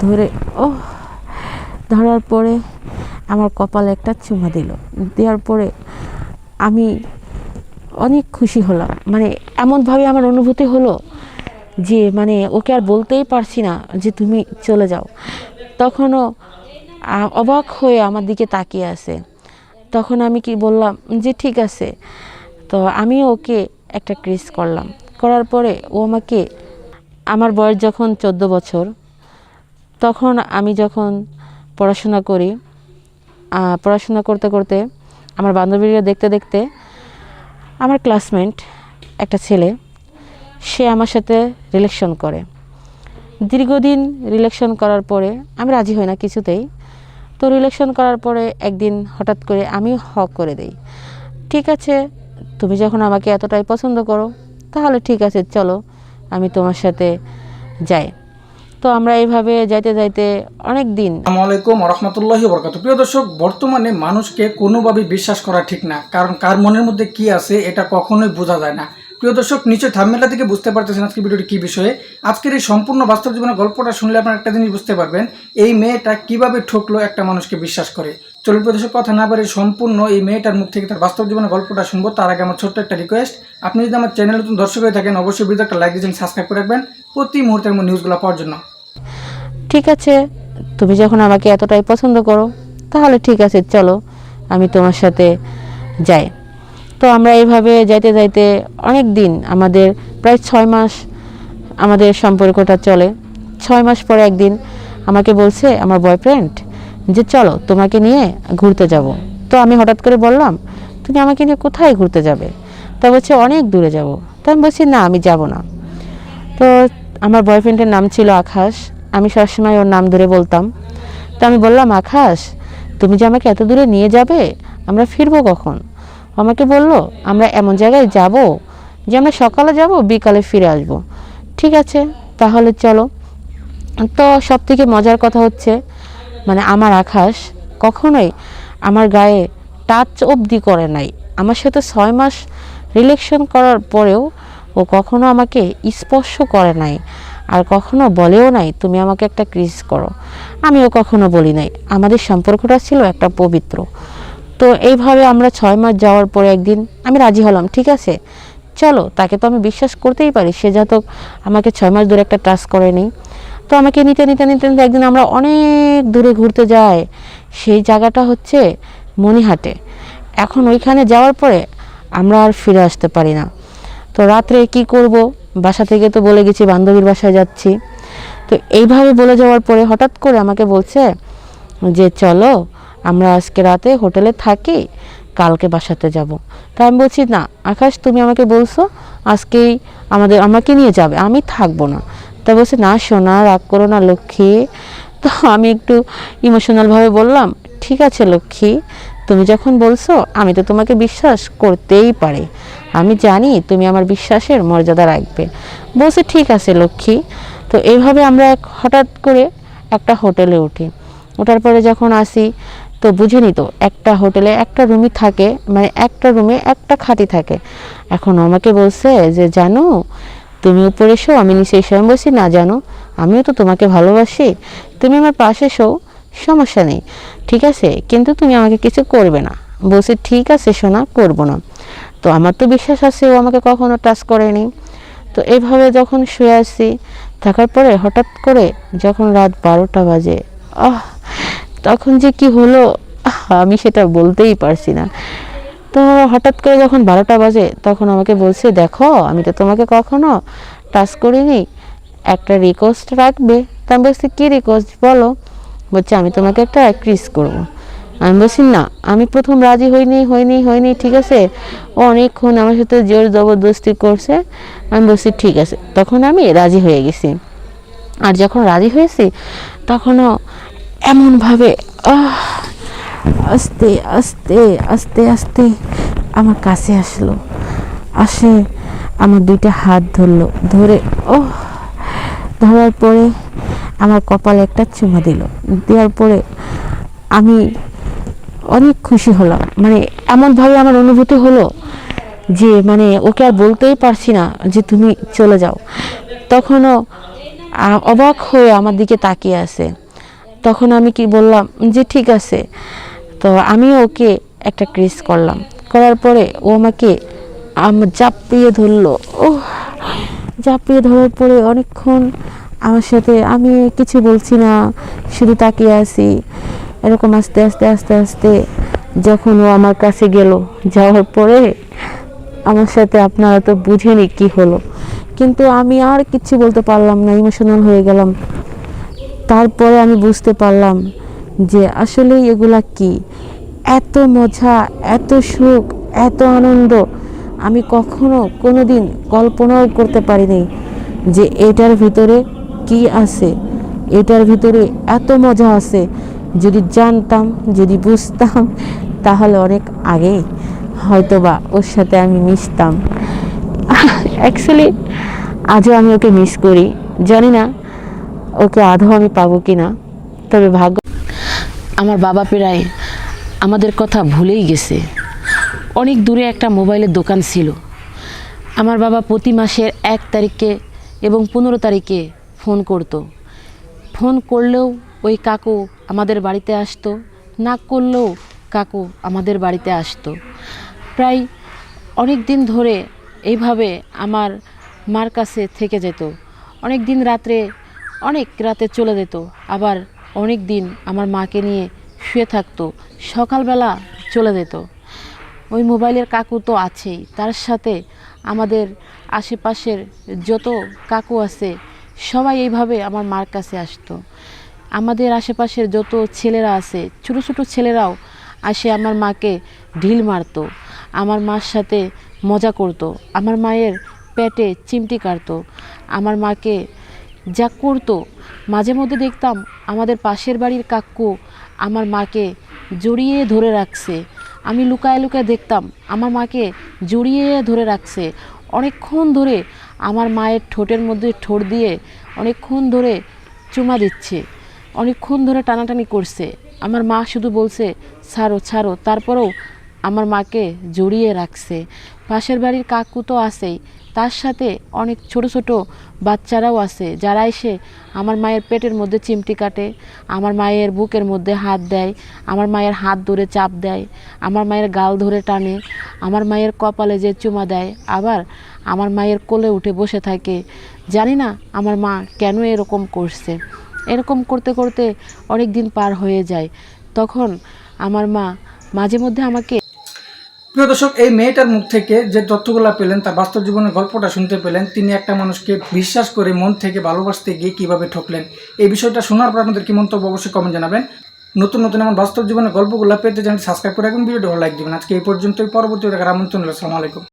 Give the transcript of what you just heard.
ধরে ও ধরার পরে আমার কপালে একটা চুমা দিল। দেওয়ার পরে আমি অনেক খুশি হলাম। মানে এমনভাবে আমার অনুভূতি হলো যে মানে ওকে আর বলতেই পারছি না যে, তুমি চলে যাও। তখনও অবাক হয়ে আমার দিকে তাকিয়ে আছে। তখন আমি কি বললাম যে, ঠিক আছে। তো আমি ওকে একটা ক্রিস করলাম। করার পরে ও আমাকে, আমার বয়স যখন চোদ্দ বছর তখন আমি যখন পড়াশোনা করি পড়াশোনা করতে করতে আমার বান্ধবীরা দেখতে দেখতে আমার ক্লাসমেট একটা ছেলে, সে আমার সাথে রিলেকশন করে। দীর্ঘদিন রিলেকশন করার পরে আমি রাজি হই না কিছুতেই। তো রিলেকশন করার পরে একদিন হঠাৎ করে আমি হক করে দেই। ঠিক আছে, তুমি যখন আমাকে এতটাই পছন্দ করো, তাহলে ঠিক আছে, চলো, আমি তোমার সাথে যাই। তো আমরা এইভাবে যাইতে যাইতে অনেক দিন। আসসালামু আলাইকুম রহমতুল্লাহি বরকাত প্রিয় দর্শক, বর্তমানে মানুষকে কোনোভাবে বিশ্বাস করা ঠিক না, কারণ কার মনের মধ্যে কি আছে এটা কখনোই বোঝা যায় না। প্রিয় দর্শক নিচে থামমেলা থেকে বুঝতে পারতেছেন আজকে ভিডিওটি কী বিষয়ে। আজকের এই সম্পূর্ণ বাস্তব জীবনের গল্পটা শুনলে আপনারা একটা জিনিস বুঝতে পারবেন, এই মেয়েটা কীভাবে ঠকলো একটা মানুষকে বিশ্বাস করে। চলুন প্রিয় দর্শক, কথা না পারে সম্পূর্ণ এই মেয়েটার মুখ থেকে তার বাস্তব জীবনের গল্পটা শুনব। তার আগে আমার ছোট্ট একটা রিকোয়েস্ট আপনি যদি আমার চ্যানেল নতুন দর্শক হয়ে থাকেন, অবশ্যই ভিডিও একটা লাইক দিয়েছেন সাবস্ক্রাইব করে রাখবেন। প্রতি মুহূর্তের মধ্যে নিউজগুলো পাওয়ার জন্য। ঠিক আছে, তুমি যখন আমাকে এতটাই পছন্দ করো, তাহলে ঠিক আছে, চলো, আমি তোমার সাথে যাই। তো আমরা এইভাবে যাইতে যাইতে অনেক দিন, আমাদের প্রায় ছয় মাস আমাদের সম্পর্কটা চলে। ছয় মাস পরে একদিন আমাকে বলছে, আমার বয়ফ্রেন্ড যে চলো, তোমাকে নিয়ে ঘুরতে যাব। তো আমি হঠাৎ করে বললাম, তুমি আমাকে নিয়ে কোথায় ঘুরতে যাবে? তা বলছে, অনেক দূরে যাব। তো আমি বলছি, না, আমি যাব না। তো আমার বয়ফ্রেন্ডের নাম ছিল আকাশ। আমি সবসময় ওর নাম ধরে বলতাম। তো আমি বললাম, আকাশ, তুমি যে আমাকে এত দূরে নিয়ে যাবে? আমরা ফিরবো কখন? আমাকে বলল, আমরা এমন জায়গায় যাব যে আমরা সকালে যাব, বিকালে ফিরে আসব। ঠিক আছে, তাহলে চলো। তো সব থেকে মজার কথা হচ্ছে মানে আমার আকাশ কখনোই আমার গায়ে টাচ অবধি করে নাই। আমার সাথে ছয় মাস রিলেকশন করার পরেও ও কখনো আমাকে স্পর্শ করে নাই আর কখনো বলেও নাই, তুমি আমাকে একটা ক্রিস করো। আমিও কখনো বলি নাই, আমাদের সম্পর্কটা ছিল একটা পবিত্র। তো এইভাবে আমরা ছয় মাস যাওয়ার পরে একদিন আমি রাজি হলাম, ঠিক আছে, চলো। তাকে তো আমি বিশ্বাস করতেই পারি, সে যত আমাকে ছয় মাস ধরে একটা টাচ করেনি তো আমাকে নিতে নিতে নিতে নিতে একদিন আমরা অনেক দূরে ঘুরতে যাই, সেই জায়গাটা হচ্ছে মণিহাটে। এখন ওইখানে যাওয়ার পরে আমরা আর ফিরে আসতে পারি না। তো রাত্রে কি করব? বাসা থেকে তো বলে গেছি, বান্ধবীর বাসায় যাচ্ছি। তো এইভাবে বলে যাওয়ার পরে হঠাৎ করে আমাকে বলছে যে, চলো, আমরা আজকে রাতে হোটেলে থাকি, কালকে বাসাতে যাব। তা আমি বলছি, না, আকাশ, তুমি আমাকে বলছো, আজকেই আমাদের, আমাকে নিয়ে যাবে, আমি থাকব না। তা বলছে, না সোনা, রাগ করো না, লক্ষ্মী। তো আমি একটু ইমোশনালভাবে বললাম, ঠিক আছে, লক্ষ্মী। তুমি যখন বলছো, আমি তো তোমাকে বিশ্বাস করতেই পারি। আমি জানি তুমি আমার বিশ্বাসের মর্যাদা রাখবে। বলছে, ঠিক আছে লক্ষ্মী। তো এইভাবে আমরা এক হঠাৎ করে একটা হোটেলে উঠি। ওঠার পরে যখন আসি, তো বুঝেনি তো একটা হোটেলে একটা রুমই থাকে মানে একটা রুমে একটা খাটি থাকে। এখন আমাকে বলছে যে, জানো, তুমি উপরে এসো, আমি নিচে এসো, আমি বলছি, না, জানো, আমিও তো তোমাকে ভালোবাসি। তুমি আমার পাশে এসো সমস্যা নেই, ঠিক আছে? কিন্তু তুমি আমাকে কিছু করবে না। বলছে, ঠিক আছে সোনা, করব না। তো আমার তো বিশ্বাস আছে, ও আমাকে কখনো টাচ করেনি। তো এইভাবে যখন শুয়ে আসি থাকার পরে হঠাৎ করে যখন রাত বারোটা বাজে, আহ, তখন যে কি হলো আমি সেটা বলতেই পারছি না। তো হঠাৎ করে যখন বারোটা বাজে, তখন আমাকে বলছে, দেখো, আমি তো তোমাকে কখনো টাচ করিনি। একটা রিকোয়েস্ট রাখবে। তা আমি বলছি, কী রিকোয়েস্ট বলো। বলছে, আমি তোমাকে একটা ক্রিস করব। আমি বলছি, না, আমি প্রথম রাজি হইনি হইনি হইনি, ঠিক আছে? ও অনেকক্ষণ আমার সাথে জোর জবরদস্তি করছে। আমি বলছি, ঠিক আছে। তখন আমি রাজি হয়ে গেছি। আর যখন রাজি হয়েছি, তখনও এমনভাবে আস্তে আস্তে আস্তে আস্তে আমার কাছে আসলো। আসে আমার দুইটা হাত ধরলো, ধরে ও ধরার পরে আমার কপালে একটা চুমা দিল। দেওয়ার পরে আমি অনেক খুশি হলাম। মানে এমনভাবে আমার অনুভূতি হলো যে মানে ওকে আর বলতেই পারছি না যে, তুমি চলে যাও। তখনও অবাক হয়ে আমার দিকে তাকিয়ে আছে। তখন আমি কি বললাম যে, ঠিক আছে। তো আমি ওকে একটা ক্রিস করলাম। করার পরে ও আমাকে, আম- চাপিয়ে ধরলো। ও চাপিয়ে ধরার পরে অনেকক্ষণ আমার সাথে, আমি কিছু বলছি না, শুধু তাকিয়ে আছি। এরকম আস্তে আস্তে আস্তে আস্তে যখন ও আমার কাছে গেল, যাওয়ার পরে আমার সাথে আপনারা তো বুঝেনি কি হলো। কিন্তু আমি আর কিছু বলতে পারলাম না ইমোশনাল হয়ে গেলাম। তারপরে আমি বুঝতে পারলাম যে আসলে এগুলা কি? এত মজা, এত সুখ, এত আনন্দ, আমি কখনো কোনো দিন কল্পনাও করতে পারিনি যে এটার ভিতরে কি আছে? এটার ভিতরে এত মজা আছে। যদি জানতাম, যদি বুঝতাম, তাহলে অনেক আগেই হয়তোবা ওর সাথে আমি মিশতাম। অ্যাকচুয়ালি আজও আমি ওকে মিস করি। জানি না ওকে আদৌ আমি পাবো কি না তবে ভাগ্য আমার বাবা প্রায় আমাদের কথা ভুলেই গেছে। অনেক দূরে একটা মোবাইলের দোকান ছিল। আমার বাবা প্রতি মাসের এক তারিখে এবং পনেরো তারিখে ফোন করতো। ফোন করলেও ওই কাকু আমাদের বাড়িতে আসতো, না করলেও কাকু আমাদের বাড়িতে আসতো। প্রায় অনেক দিন ধরে এইভাবে আমার মার কাছে থেকে যেত। অনেক দিন রাত্রে, অনেক রাতে চলে যেত। আবার অনেক দিন আমার মাকে নিয়ে শুয়ে থাকতো। সকালবেলা চলে যেত। ওই মোবাইলের কাকু তো আছেই। তার সাথে আমাদের আশেপাশের যত কাকু আছে সবাই এইভাবে আমার মার কাছে আসতো। আমাদের আশেপাশের যত ছেলেরা আছে, ছোটো ছোটো ছেলেরাও আসে আমার মাকে ঢিল মারতো। আমার মার সাথে মজা করতো। আমার মায়ের পেটে চিমটি কাটতো। আমার মাকে যা করতো, মাঝে মধ্যে দেখতাম আমাদের পাশের বাড়ির কাকু আমার মাকে জড়িয়ে ধরে রাখছে। আমি লুকায় লুকায় দেখতাম, আমার মাকে জড়িয়ে ধরে রাখছে। অনেকক্ষণ ধরে আমার মায়ের ঠোঁটের মধ্যে ঠোঁট দিয়ে অনেকক্ষণ ধরে চুমা দিচ্ছে, অনেকক্ষণ ধরে টানাটানি করছে। আমার মা শুধু বলছে, ছাড়ো ছাড়ো। তারপরেও আমার মাকে জড়িয়ে রাখছে। পাশের বাড়ির কাকু তো আছেই। তার সাথে অনেক ছোট ছোট বাচ্চারাও আছে, যারা এসে আমার মায়ের পেটের মধ্যে চিমটি কাটে, আমার মায়ের বুকের মধ্যে হাত দেয়, আমার মায়ের হাত ধরে চাপ দেয়, আমার মায়ের গাল ধরে টানে, আমার মায়ের কপালে যে চুমা দেয়, আবার আমার মায়ের কোলে উঠে বসে থাকে। জানি না আমার মা কেন এরকম করছে। এরকম করতে করতে অনেক দিন পার হয়ে যায়। তখন আমার মা মাঝে মধ্যে আমাকে প্রিয় দর্শক, এই মেয়েটার মুখ থেকে যে তথ্যগুলো পেলেন, তার বাস্তব জীবনের গল্পটা শুনতে পেলেন, তিনি একটা মানুষকে বিশ্বাস করে মন থেকে ভালোবাসতে গিয়ে কীভাবে ঠকলেন, এই বিষয়টা শোনার পর আপনাদের কি মন্তব্য অবশ্যই কমেন্ট জানাবেন। নতুন নতুন এমন বাস্তব জীবনের গল্পগুলো পেতে চ্যানেল সাবস্ক্রাইব করে রাখবেন ভিডিওটা লাইক দিবেন। আজকে এই পর্যন্তই, পরবর্তী দেখার আমন্ত্রণ আসসালামু আলাইকুম।